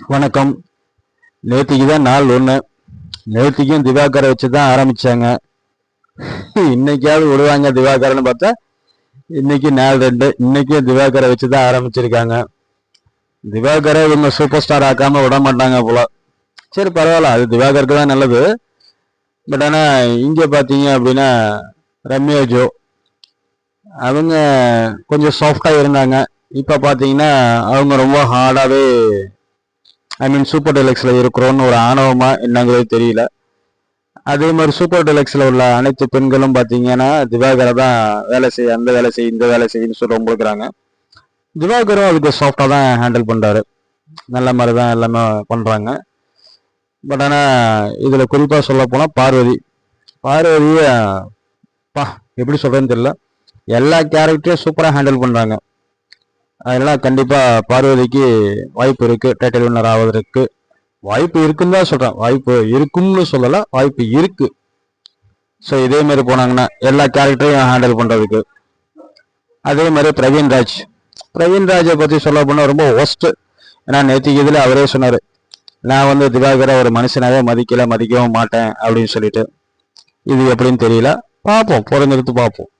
வணக்கம். நேற்றுக்கு தான் நாள் ஒன்று நேற்றுக்கும் திவாகரை வச்சு தான் ஆரம்பித்தாங்க இன்னைக்காவது விடுவாங்க திவாகர்னு பார்த்தா இன்னைக்கு நாள் ரெண்டு. இன்னைக்கும் திவாகரை வச்சு தான் ஆரம்பிச்சிருக்காங்க. திவாகரை இவங்க சூப்பர் ஸ்டார் ஆக்காம விட மாட்டாங்க போல. சரி பரவாயில்ல. அது திவாகருக்கு தான் நல்லது. பட் ஆனால் இங்கே பார்த்தீங்க அப்படின்னா ரம்யா ஜோ அவங்க கொஞ்சம் சாஃப்டாக இருந்தாங்க. இப்போ பார்த்தீங்கன்னா அவங்க ரொம்ப ஹார்டாகவே ஐ மீன் சூப்பர் டெலக்ஸில் இருக்கிறோன்னு ஒரு ஆணவமா என்னங்கிறது தெரியல. அதே மாதிரி சூப்பர் டெலக்ஸில் உள்ள அனைத்து பெண்களும் பார்த்தீங்கன்னா திவாகரை தான் வேலை செய்ய அந்த வேலை செய்ய இந்த வேலை செய்யுன்னு சொல்லி கொடுக்குறாங்க திவாகரும் அதுக்கு சாஃப்டாக தான் ஹேண்டில் பண்ணுறாரு நல்ல மாதிரி தான் எல்லாமே பண்ணுறாங்க பட் ஆனால் இதில் குறிப்பாக சொல்ல போனால் பார்வதி. பார்வதியை பா எப்படி சொல்கிறேன்னு தெரியல. எல்லா கேரக்டரையும் சூப்பராக ஹேண்டில் பண்ணுறாங்க அதெல்லாம் கண்டிப்பாக பார்வதிக்கு வாய்ப்பு இருக்குது டைட்டில் வின்னர் ஆவதற்கு வாய்ப்பு இருக்குன்னு தான் சொல்கிறேன் வாய்ப்பு இருக்கும்னு சொல்லலை வாய்ப்பு இருக்குது ஸோ இதே மாதிரி போனாங்கன்னா எல்லா கேரக்டரையும் ஹேண்டில் பண்ணுறதுக்கு அதே மாதிரி பிரவீன் ராஜ். பிரவீன் ராஜை பற்றி சொல்ல போனால் ரொம்ப ஒஸ்ட்டு ஏன்னா நேற்றுக்கு இதில் அவரே சொன்னார் நான் வந்து திவாகரை ஒரு மனுஷனாவே மதிக்கல மதிக்கவும் மாட்டேன் அப்படின்னு சொல்லிட்டு. இது எப்படின்னு தெரியல. பார்ப்போம் பிறந்தெடுத்து பார்ப்போம்.